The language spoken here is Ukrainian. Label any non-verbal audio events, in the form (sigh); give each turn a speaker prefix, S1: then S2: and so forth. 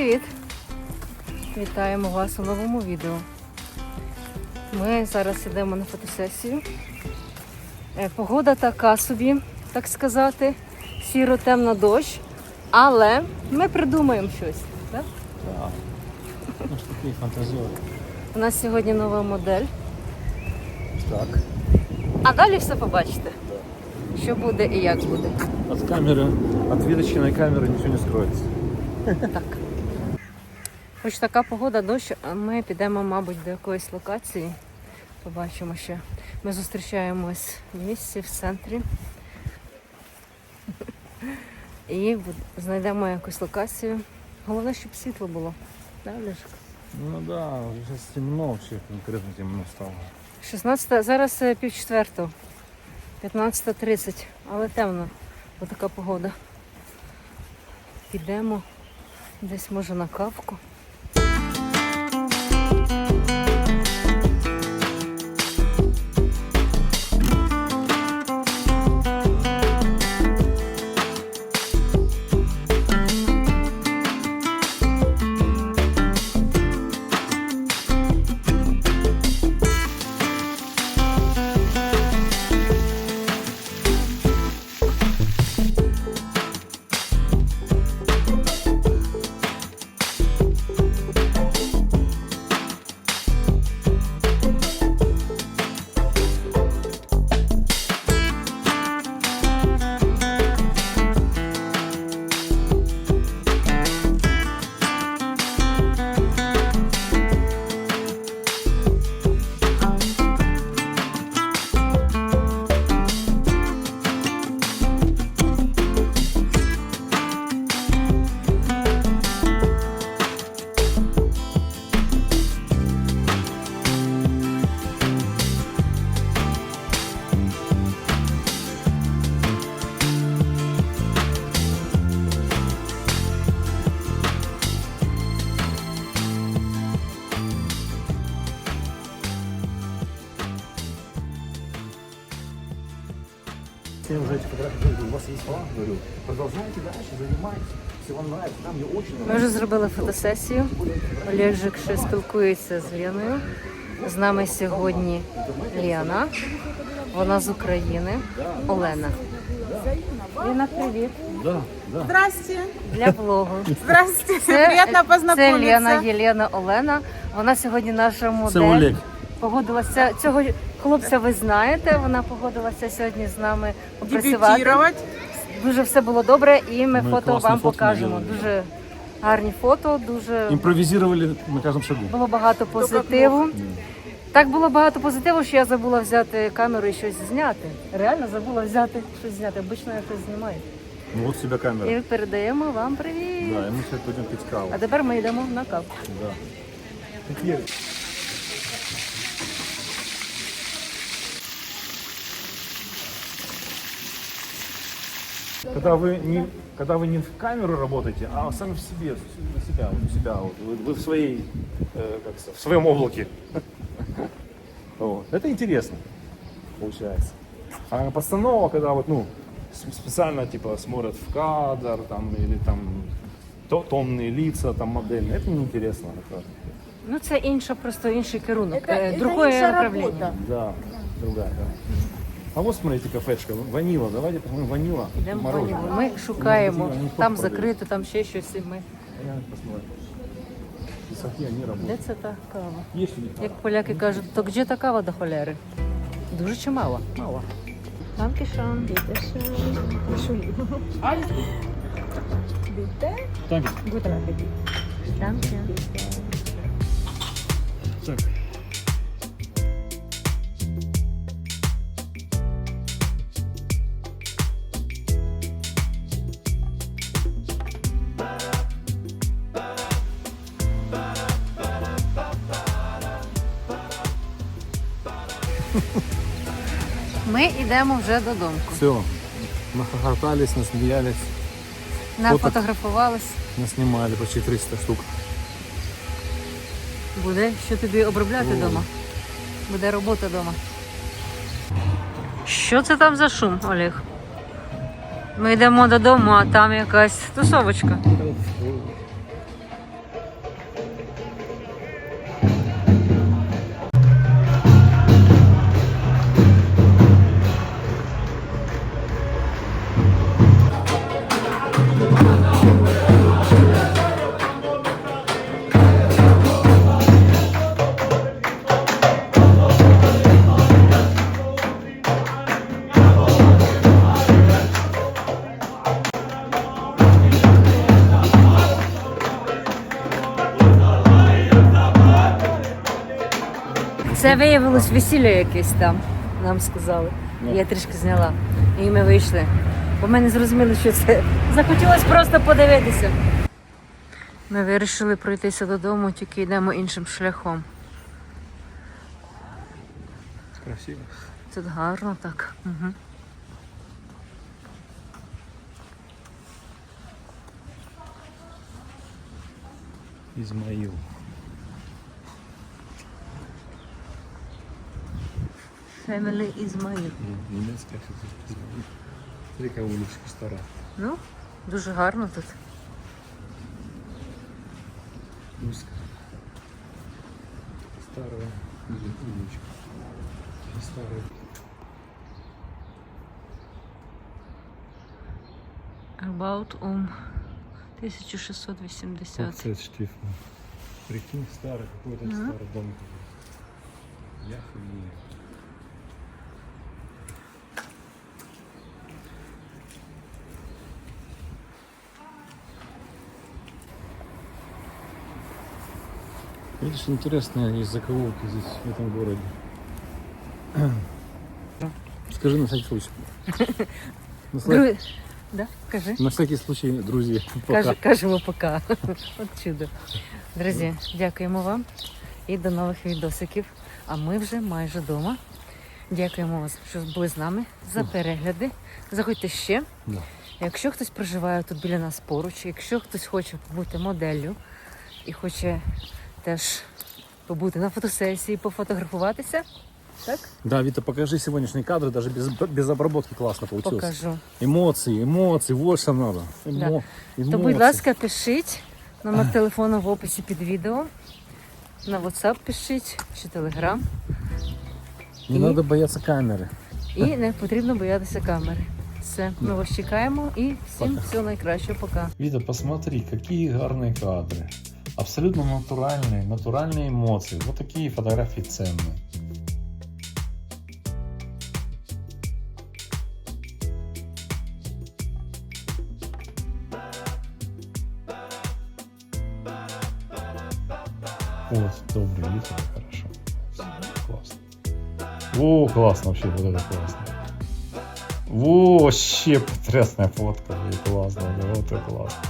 S1: Всім привіт! Вітаємо вас у новому відео. Ми зараз йдемо на фотосесію. Е, Погода така собі, так сказати, сіро темно дощ, але ми придумаємо щось. Так?
S2: Да. Ну ж такий фантазер.
S1: У нас сьогодні нова модель,
S2: Так.
S1: а далі все побачите, що буде і як буде.
S2: От камеры, от выточенной камеры ничего не скроется.
S1: Так. Хоч така погода, дощ, а ми підемо, мабуть, до якоїсь локації. Побачимо ще. Ми зустрічаємось в місці, в центрі. І знайдемо якусь локацію. Головне, щоб світло було. Да, Олежик?
S2: Ну да, уже сейчас темно вообще, конкретно темно стало.
S1: 16, зараз е, пів четвертого, 15.30, але темно. Отака погода. Підемо десь може на кавку.
S3: Я уже эти фотографии говорю, у вас есть талант, говорю, продолжайте дальше, занимайтесь, если вам нравится, нам мне очень
S1: Ми вже зробили фотосесію. Олежик ще спілкується з Леною. З нами сьогодні Лена. Вона з України. Олена. Лена, привіт.
S2: Да, да.
S4: Здрасте.
S1: Для влогу.
S4: Здрасте.
S1: Це,
S4: Приятно
S1: це
S4: познакомиться.
S1: Лена, Єлена, Олена. Вона сьогодні наша модель.
S2: Це Олег.
S1: Погодилася цього хлопця. Ви знаєте. Вона погодилася сьогодні з нами попрацювати. Дуже все було добре, і ми,
S2: Ми
S1: фото вам
S2: фотки
S1: покажемо. Дуже гарні фото, дуже
S2: Импровизировали на каждом шагу.
S1: було багато позитиву. Так було багато позитиву, що я забула взяти камеру і щось зняти. Реально забула взяти щось зняти. Обично я щось знімаю.
S2: Ну вот себя камера.
S1: І передаємо вам привіт.
S2: Да, и мы сейчас пойдем пить каву.
S1: А тепер ми йдемо на каву.
S2: Да. Когда вы не, когда вы не в камеру работаете, а сами в себе, на себя, вот у себя, вот, вы, вы в своей, э, как сказать, в своем облаке. (laughs) Вот. Это интересно, получается. А постанова, когда вот, ну, с- специально типа смотрят в кадр, там, или там то- тонные лица, там модельные, это неинтересно. Это,
S1: Ну це інша, просто інший керунок,
S4: Это-
S1: е,
S4: это
S1: другое
S4: інша
S1: направлення.
S4: робота.
S2: да, другая, да. А вот смотрите, кафешка, ванила, давайте посмотрим, ванила,
S1: Йдемо
S2: мороженое.
S1: Ванілу. Ми шукаємо,
S2: Вони
S1: там
S2: продають.
S1: закрито, там ще щось. І ми...
S2: Понятно, посмотрим. Высоки они
S1: Де
S2: работают.
S1: це та кава?
S2: Есть у них?
S1: Як поляки кажуть, то де та кава до холери? Дуже чи мало? Мало. Данкішан.
S2: Так,
S1: Данке.
S2: так.
S1: Ми йдемо вже додому.
S2: Все, нахохотались, насмеялись,
S1: Нафотографувались.
S2: наснимали почти 300 штук.
S1: Буде що тобі обробляти вдома. Буде робота вдома. Що це там за шум, Олег? Ми йдемо додому, а там якась тусовочка. Це виявилось весілля якесь там, нам сказали.
S5: Ну.
S1: Я трішки зняла. І ми вийшли. Бо ми не зрозуміли, що це. Захотілося просто подивитися. Ми вирішили пройтися додому, тільки йдемо іншим шляхом.
S2: Красиво.
S1: Тут гарно так. Угу.
S2: Измаил.
S1: Family Ізмаїл.
S2: Немецкая Измаил. Смотри, какая уличка стара.
S1: Ну, дуже гарно тут.
S2: Узкая. Старая ули- уличка.
S1: About um 1680.
S2: Цвет штифта. Прикинь, старый какой-то
S1: Ага.
S2: старый дом. Я офигею. Видишь, интересные есть закоулки здесь, в этом городе. Скажи на всякий случай. (laughs) На,
S1: Дру... Да? Кажи.
S2: на всякий случай, друзья, пока.
S1: Каже, кажемо пока. (laughs) От чудо. Друзі, дякуємо вам і до нових відосиків. А ми вже майже вдома. Дякуємо вас, що були з нами за перегляди. Заходьте ще.
S2: Да.
S1: Якщо хтось проживає тут біля нас поруч, якщо хтось хоче бути моделлю і хоче теж побути на фотосесії, пофотографуватися, так?
S2: Да, Вита, покажи сегодняшние кадры, даже без, без обработки классно получилось.
S1: Покажу.
S2: Эмоции, эмоции, вот что надо. Эмо-
S1: То,
S2: эмоции.
S1: будь ласка, пишіть номер телефону в описі під відео. На WhatsApp пишіть чи Telegram.
S2: Не
S1: и-
S2: надо бояться камеры.
S1: І не потрібно боятися камери. Все, ми вас чекаємо і всім всього найкращого. Пока.
S2: Вита, посмотри, какие гарные кадры. Абсолютно натуральные, натуральные эмоции. Вот такие фотографии ценные. Вот, добрый вид, это хорошо. Классно. О, классно вообще, вот это классно. Во, вообще потрясная фотка, блин, классно, да, вот это классно.